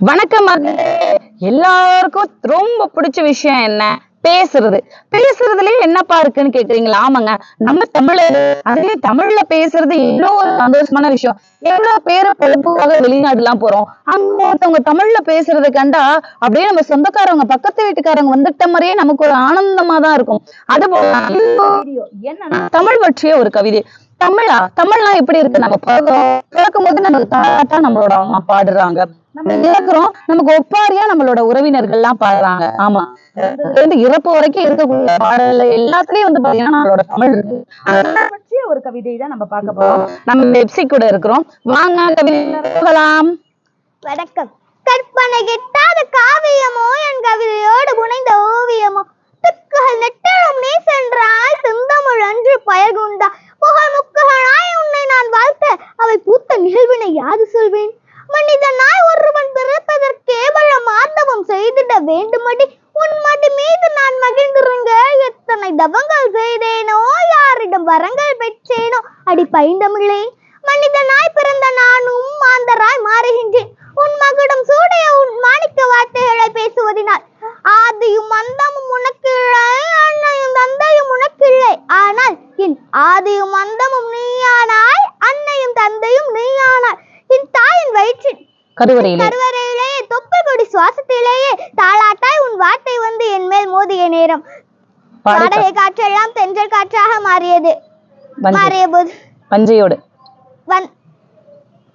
வணக்கம் எல்லாருக்கும் ரொம்ப பிடிச்ச விஷயம் என்ன? பேசுறது. பேசுறதுலயே என்னப்பா இருக்குன்னு கேக்குறீங்களா? ஆமாங்க. நம்ம தமிழர் அதே தமிழ்ல பேசுறது எவ்வளோ ஒரு சந்தோஷமான விஷயம். எவ்வளவு பேரை பொழப்புக்காக வெளிநாடு எல்லாம் போறோம். அங்க ஒருத்தவங்க தமிழ்ல பேசுறதை கண்டா அப்படியே நம்ம சொந்தக்காரவங்க பக்கத்து வீட்டுக்காரங்க வந்துட்ட மாதிரியே நமக்கு ஒரு ஆனந்தமா தான் இருக்கும். அது போல என்னன்னா தமிழ் பற்றிய ஒரு கவிதை. தமிழா? தமிழ்லாம் எப்படி இருக்கு? நம்ம பிறக்கும் போது நமக்கு தாத்தா நம்மளோட அம்மா பாடுறாங்க. நம்ம இறக்குறோம் நமக்கு ஒப்பாரியா நம்மளோட உறவினர்கள் எல்லாம் பாடுறாங்க ஆமா இருந்து இறப்பு வரைக்கும் இருக்கக்கூடிய பாடல்ல எல்லாத்துலயும் வந்து பாத்தீங்கன்னா நம்மளோட தமிழ் இருக்கு. பற்றிய ஒரு கவிதை தான் நம்ம பார்க்க போறோம். நம்ம வெப்சி கூட இருக்கிறோம். வாங்க கவிதை போகலாம். வணக்கம். கற்பனை கெட்டாத காவியமோ என் கவிதையோடு புனைந்த ஓவியமோ துக்குகள் நெட்டலும் நீ சென்றாய் செந்தமிழ் அன்று பயகுண்டா புகழ் முக்குகளாய் உன்னை நான் வாழ்த்த அவை பூத்த நிகழ்வினை யாது சொல்வேன் மனிதனாய் ஒருவன் பிறப்பதற்கே பல மாதவம் வேண்டுமடி? உன் மடி மீது நான் மகிழ்ந்திருங்க. எத்தனை தவங்கள் செய்தேனோ யாரிடம் வரங்கள் பெற்றேனோ அடி பைந்தமிழே. மனிதனாய் பிறந்த நானும் மாந்தராய் மாறுகின்றேன். உன் மகுடம் சூடைய உன் மாணிக்க வார்த்தைகளை பேசுவதினால் ஆதியும் அந்தமும் உனக்கில்லை அன்னையும் தந்தையும் உனக்கில்லை. ஆனால் என் ஆதியும் அந்தமும் நீயானாய் அன்னையும் தந்தையும் நீயானாய் என் தாயின் வயிற்றில் கருவறையிலே. சுவாசத்திலேயே தாளாட்டாய் உன் வார்த்தை வந்து என் மேல் மோதிய நேரம். பாடி வாடகை காற்றெல்லாம் தென்றல் காற்றாக மாறியது. மாறிய போது வஞ்சியோடு வன்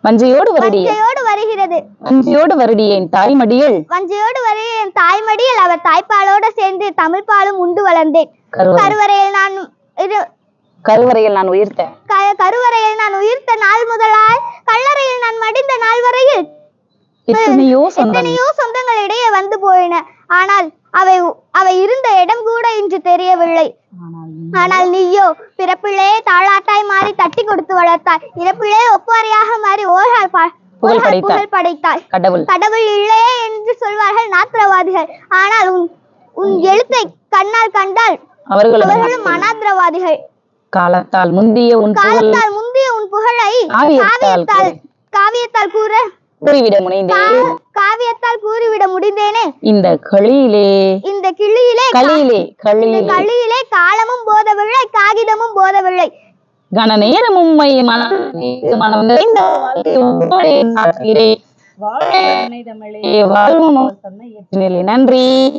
வஞ்சியோடு வருடியே வஞ்சையோடு வருகிறது. வஞ்சியோடு வருடியேன் தாய்மடியில் வஞ்சையோடு வரை என் தாய்மடியில் அவர் தாய்ப்பாலோடு சேர்ந்து தமிழ் பாலும் உண்டு வளர்ந்தேன். கருவறை. கருவறையில் நான் கருவறையில் நான் உயிர்த்தேன் கருவறையில் நான் உயிர்த்த நாள் முதலாய் கல்லறையில் நான் மடிந்த நாள் வரையில். எத்தனையோ சொந்தம் எத்தனையோ சொந்தங்களிடையே வந்து போயின ஆனால் அவை அவை இருந்த இடம் கூட இன்று தெரியவில்லை. ஆனால் நீயோ பிறப்பிலே தாளாட்டாய் மாறி தட்டி கொடுத்து வளர்த்தாய். இறப்பிலே ஒப்பாரியாக மாறி ஓரால் புகழ் படைத்தாய். கடவுள். கடவுள் இல்லையே என்று சொல்வார்கள் நாத்திரவாதிகள். ஆனால் உன் உன் எழுத்தை கண்ணால் கண்டால் அவர்களும் அனாத்திரவாதிகள். காலத்தால் முந்திய உன் காலத்தால் முந்திய உன் புகழை காவியத்தால் காவியத்தால் கூற கூறிவிட முனைந்தேன். காவியத்தால் கூறிவிட முடிந்தேனே? இந்த களியிலே இந்த கிளியிலே களியிலே களியிலே. களியிலே காலமும் போதவில்லை காகிதமும் போதவில்லை. கன நேரம் மனம் மனம் நிறைந்த வாழ்க நன்றி.